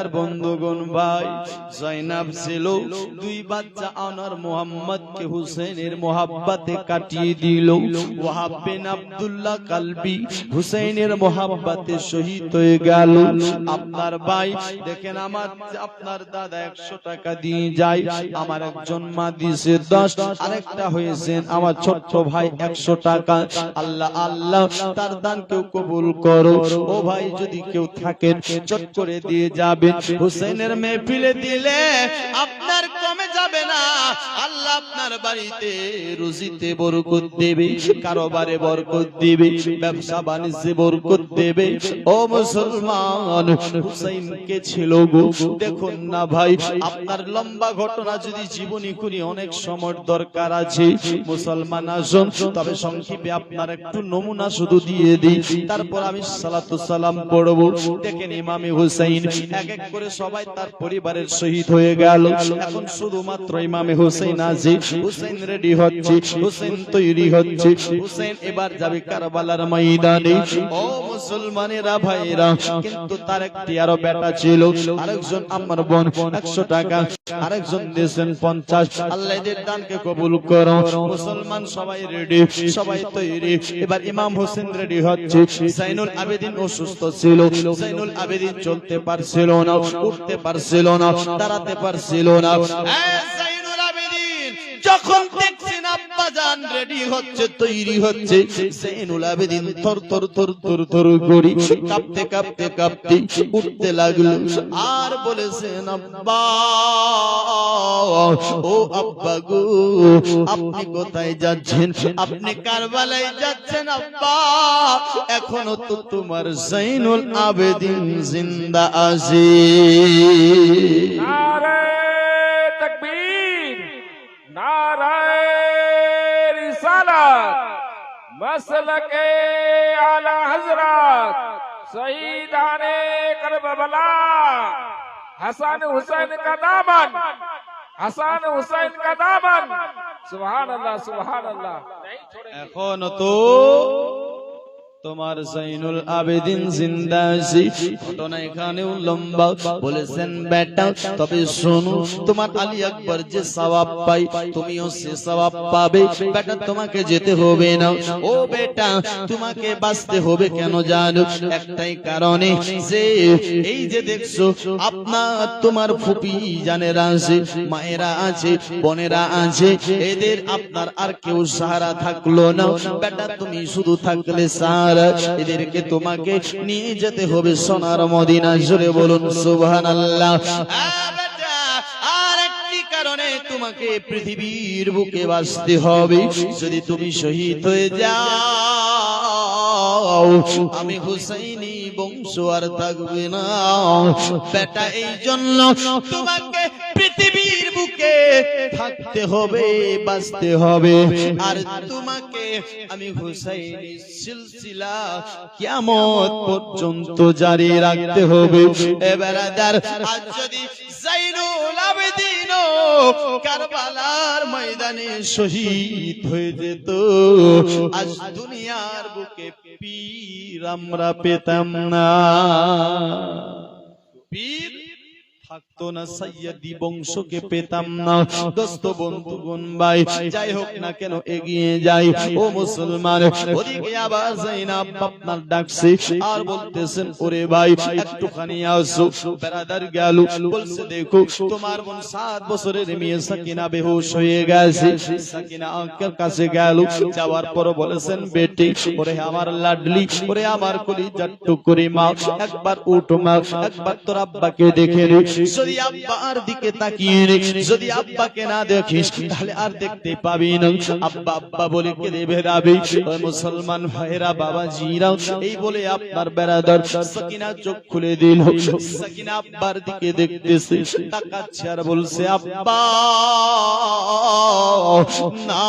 আর বন্ধুগণ ভাই, জয়নাব ছিল। দুই বাচ্চা আনার মোহাম্মদ কে হুসেনের মোহাব্বতে কাটিয়ে দিল। ওয়াহাব বিন আব্দুল্লাহ কালবি হুসেনের মোহাব্বতে শহীদ হয়ে গেল। আপনার ভাই, দেখেন আমার, আপনার দাদা একশো টাকা দিয়ে যায়। আমার একজন মা দিয়েছে দশ, আরেকটা হয়েছেন আমার ছোট্ট ভাই একশো টাকা। আল্লাহ আল্লাহ, তার দান কেউ কবুল করো। ও ভাই যদি কেউ থাকেন চট করে দিয়ে যাবে। হুসেনের মেহফিলে দিলে আপনার কমে যাবে না। আল্লাহ আপনার বাড়িতে রুজিতে বরকত দেবে কারোবারে বরকত দেবে ব্যবসা বাণিজ্যে বরকত দেবে। ও মুসলমান হুসাইনকে ছিল গো দেখুন না ভাই আপনার লম্বা ঘটনা যদি জীবনী করি অনেক সময় দরকার আছে। মুসলমান আসুন তবে সংক্ষেপে আপনার একটু নমুনা শুধু দিয়ে দিই। তারপর আমি সালাতু সালাম পড়ব। দেখেন ইমামে হুসাইন এক এক করে সবাই তার পরিবারের শহীদ হয়ে গেল। এখন শুধুমাত্র ইমামে হুসাইন আজি হুসাইন রেডি হচ্ছে। হুসাইন তৈরি হচ্ছে। হুসাইন এবার যাবে কারবালার ময়দানে। ও মুসলমানেরা ভাইরা কিন্তু তার একটি আরও বেটা ছিল। আরেকজন আমার বোন একশো টাকা। আরেকজন দিয়েছেন পঞ্চাশ। আল্লাহ দানকে কবুল করো। মুসলমান সবাই রেডি সবাই তৈরি। এবার ইমাম হোসেন রেডি হচ্ছে সাইনুল আবেদিন অসুস্থ ছিল সাইনুল আবেদিন চলতে পারছিল না উঠতে পারছিল না দাঁড়াতে পারছিল না। যখন দেখছেন আব্বা জান রেডি হচ্ছে তৈরি হচ্ছে জেনুল আবেদিন থর থর থর থর থর করি কাঁপতে কাঁপতে কাঁপতে উঠতে লাগল। আর বলেছেন আব্বা ও আব্বা গো আপনি কোথায় যাচ্ছেন আপনি কারবালায় যাচ্ছেন আব্বা এখনো তো তোমার জাইনুল আবেদিন জিন্দা আছে নারায় তকবীর নারায় রিসালাত मसल के आला हज़रत शहीदान करबला हसन हुसैन का दामन حسان حسين كتابا سبحان الله سبحان الله اخونا تو তোমার জাইনুল আবেদিন জিন্দা আছে। ঘটনা এখানেও লম্বা। বলেছেন, বেটা, তবে শোনো, তোমার আলী আকবর যে সওয়াব পাই তুমিও সে সওয়াব পাবে। বেটা, তোমাকে যেতে হবে না। ও বেটা, তোমাকে বাঁচতে হবে কেন জানো? একটাই কারণে যে, এই যে দেখছ, আপনার তোমার ফুপি জানেরা আছে, মায়েরা আছে, বোনেরা আছে, এদের আপনার আর কেউ সাহারা থাকল না। বেটা, তুমি শুধু থাকলে এদেরকে তোমাকে নিয়ে যেতে হবে সোনার মদিনা। জুড়ে বলুন, সুবহানাল্লাহ। কারণে তোমাকে পৃথিবীর বুকে বাঁচতে হবে। যদি তুমি শহীদ হয়ে যাও, আমি হুসাইনি বংশ থাকবে না বেটা, এই জন্য তোমাকে পৃথিবীর বুকে থাকতে হবে, বাঁচতে হবে। আর তোমাকে আমি হুসাইনি সিলসিলা পর্যন্ত জারি রাখতে হবে। এবার আজ যদি জাইনুল আবেদিন কারবালার ময়দানে শহীদ হয়ে যেত, আজ দুনিয়ার বুকে পীর আমরা পেতাম না। পীর থাকতো না সৈয়দি বংশকে পেতাম না দোস্ত বন্ধুগণ ভাই যাই হোক না কেন এগিয়ে যাই ও মুসলমান ওদিকে আবার জাইনাব আপনার ডাকছে আর বলতেছেন ওরে ভাই একটুখানি আসো বেরাদার গেল বলছে দেখো তোমার বোন সাত বছরের মেয়ে সাকিনা বেহুশ হয়ে গেছে সাকিনা আঙ্কেল কাছে গেল যাওয়ার পর বলেছেন বেটি ওরে আমার লাডলি ওরে আমার কলিজার টুকুরি মা একবার উঠো মা একবার তোর আব্বাকে দেখে রে যদি আব্বার দিকে তাকিয়ে যদি আব্বাকে না দেখিস তাহলে আর দেখতে পাবি না। আব্বা আব্বা বলে কেঁদে ওই মুসলমান ভাইরা বাবা জিরা এই বলে আপনার বেড়াদার সাকিনা চোখ খুলে দিল। সাকিনা আব্বার দিকে দেখতেছে তাকাচ্ছে আর বলছে আব্বা না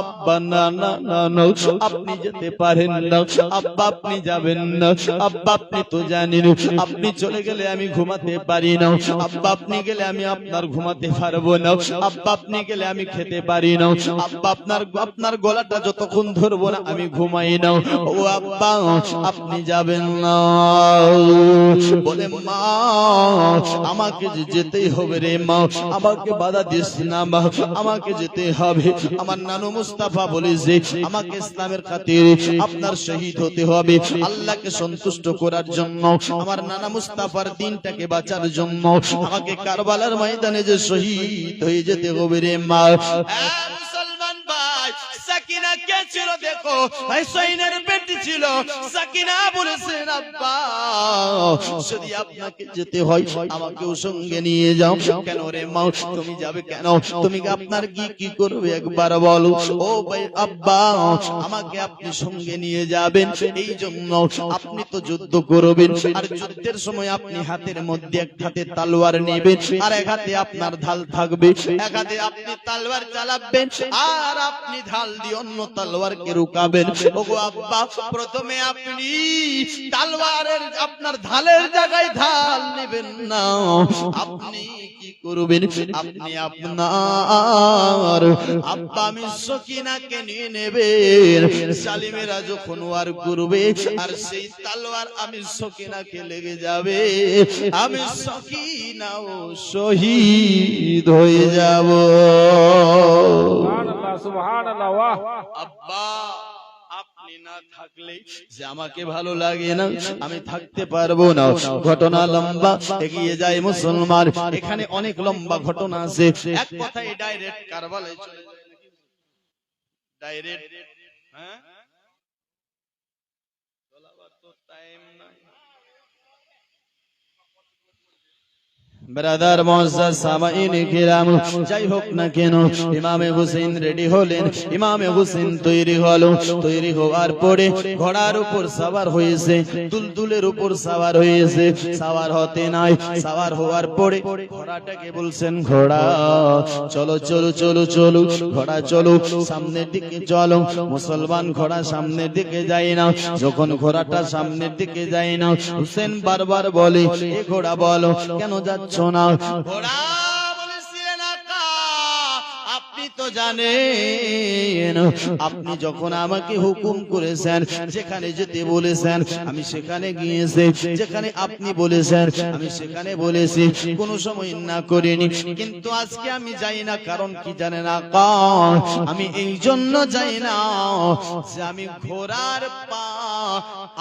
আব্বা না না না না আপনি যেতে পারেন না। আব্বা আপনি যাবেন না। আব্বা আপনি তো জানেন আপনি চলে গেলে আমি ঘুমাতে পারি না। আব্বা, আপনি গেলে আমি আপনার ঘুমাতে পারব না। আব্বা, আপনি গেলে আমি খেতে পারি না। আব্বা, আপনার আপনার গলাটা যতক্ষণ ধরবো না, আমি ঘুমাই না। ও আব্বা, আপনি যাবেন না। বলে, মা, আমাকে যে যেতেই হবে রে মা, আমাকে বাধা দিস না মা, আমাকে যেতে হবে। আমার নানু মুস্তাফা বলে যে, আমাকে ইসলামের খাতিরে আপনার শহীদ হতে হবে আল্লাহকে সন্তুষ্ট করার জন্য। আমার নানা মুস্তাফার দিনটাকে বাঁচার জন্য। আমাকে কারবালার ময়দানে যে শহীদ হয়ে যেতে হবে রে মা। সাকিনা কে ছিল দেখো? সৈনের বেটি ছিল। সাকিনা বলেছেন, আব্বা, যদি আপনাকে যেতে হয়, আমাকেও সঙ্গে নিয়ে যাও। কেন রে মা, তুমি যাবে কেন? তুমি আপনার কি কি করবে একবার বলো? ও ভাই, আব্বা, আমাকে আপনি সঙ্গে নিয়ে যাবেন। এই জন্য আপনি তো যুদ্ধ করবেন। আর যুদ্ধের সময় আপনি হাতের মধ্যে এক হাতে তালোয়ার নেবেন আর এক হাতে আপনার ঢাল থাকবে। এক হাতে আপনি তালোয়ার চালাবেন আর আপনি ঢাল দিয়ে অন্য তালোয়ারকে রুকাবেন। ওগো আব্বা, প্রথমে আপনি তালোয়ারের আপনার ঢালের জায়গায় ঢাল নেবেন না। আপনি কি করবেন? আপনি আপনার আব্বা আমি সকিনাকে নিয়ে নেবেন। সালিমেরা যখন ওয়ার করবে, আর সেই তালোয়ার আমি সকিনাকে লেগে যাবে। আমি সকিনাও শহীদ হয়ে যাব। আব্বা আমাকে ভালো লাগে না, আমি থাকতে পারব না। ঘটনা লম্বা, এগিয়ে যায় মুসলমান। এখানে অনেক লম্বা ঘটনা আছে। ডাইরেক্ট ডাইরেক্ট হ্যাঁ চলাবার তো টাইম নাই ব্রাদার মহাজাজ সামাইন কিরাম, যাই হোক না কেন, ইমামে হুসেন রেডি হলেন, ইমামে হুসেন তৈরি হলো, তৈরি হওয়ার পরে ঘোড়ার উপর সাওয়ার হয়েছে দুলদুলের উপর সাওয়ার হয়েছে, সাওয়ার হতে নাই, সাওয়ার হওয়ার পরে ঘোড়াটাকে বলছেন, ঘোড়া, চলো চলো চলো চলো, ঘোড়া, চলো, সামনের দিকে চলো, মুসলমান ঘোড়া সামনের দিকে যায় না, যখন ঘোড়াটা সামনের দিকে যায় না হুসেন বারবার বলে, এ ঘোড়া বলো, কেন যাচ্ছ না আকা, আপনি তো জানেন, আপনি যখন আমাকে হুকুম করেছেন, যেখানে যেতে বলেছেন, আমি সেখানে গিয়েছি। যেখানে আপনি বলেছেন, আমি সেখানে বলেছি। কোনো সময় না করিনি। কিন্তু আজকে আমি যাই না, কারণ কি জানেন, আকা, আমি এই জন্য যাই না যে আমি ঘোড়ার পা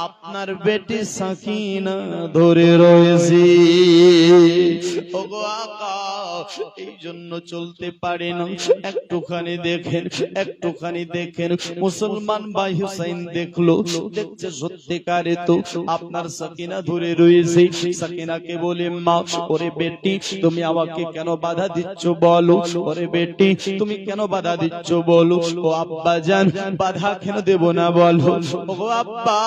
আপনার বেটি সাকিনা ধরে রয়েছি। ওগো আকা এই জন্য চলতে পারে না একটুখানি দেখেন একটুখানি দেখেন। মুসলমান ভাই হুসাইন দেখল দেখছে সত্যিকারে তো আপনার সাকিনা ধরে রয়েছে। সাকিনাকে বলে মা ওরে বেটি তুমি আমাকে কেন বাধা দিচ্ছ বলো? ওরে বেটি তুমি কেন বাধা দিচ্ছ বলো? ও আব্বা জান বাধা কেন দেব না বলো? ও আব্বা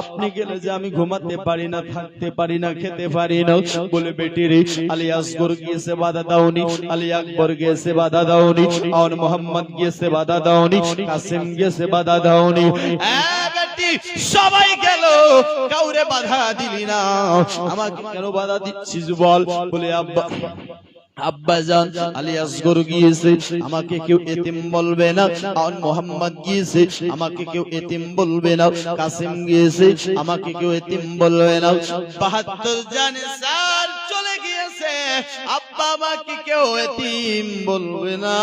আপনি গেলে যে আমি ঘুমাতে পারি না থাকতে পারি না খেতে পারি না। বলে বেটি রে আলী আসগর গিয়েছে বাধা দাওনি, আলী আকবর গিয়েছে বাধা দাওনি আর মোহাম্মদ গিয়েছে বাধা দাওনি, কাসিম গিয়েছে বাধা দাওনি আমাকে আব্বা আব্বা জান, আলী আসগর আমাকে কেউ এতিম বলবে না। আর মোহাম্মদ গিয়েছে, আমাকে কেউ এতিম বলবে না। কাসিম গিয়েছে, আমাকে কেউ এতিম বলবে না। বাহাত্তর জানে গিয়েছে আব্বা আমাকে কেউ এতিম বলবে না।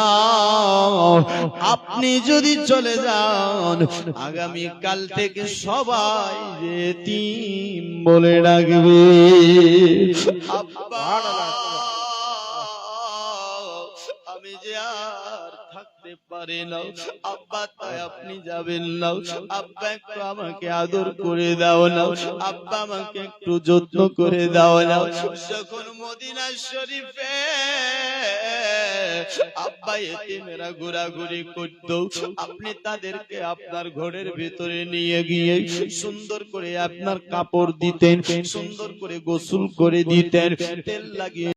আপনি যদি চলে যান আগামী কাল থেকে সবাই এতিম বলে ডাকবে। আব্বা। থাকতে পারি না আব্বা তাই আপনি যাবেন না আব্বা একটু আমাকে আদর করে দাও না আব্বা আমাকে একটু যত্ন করে দাও না যখন মদিনা শরীফে আব্বা এতিমেরা ঘোরাঘুরি করতো, আপনি তাদেরকে আপনার ঘরের ভেতরে নিয়ে গিয়ে সুন্দর করে আপনার কাপড় দিতেন, সুন্দর করে গোসল করে দিতেন, তেল লাগিয়ে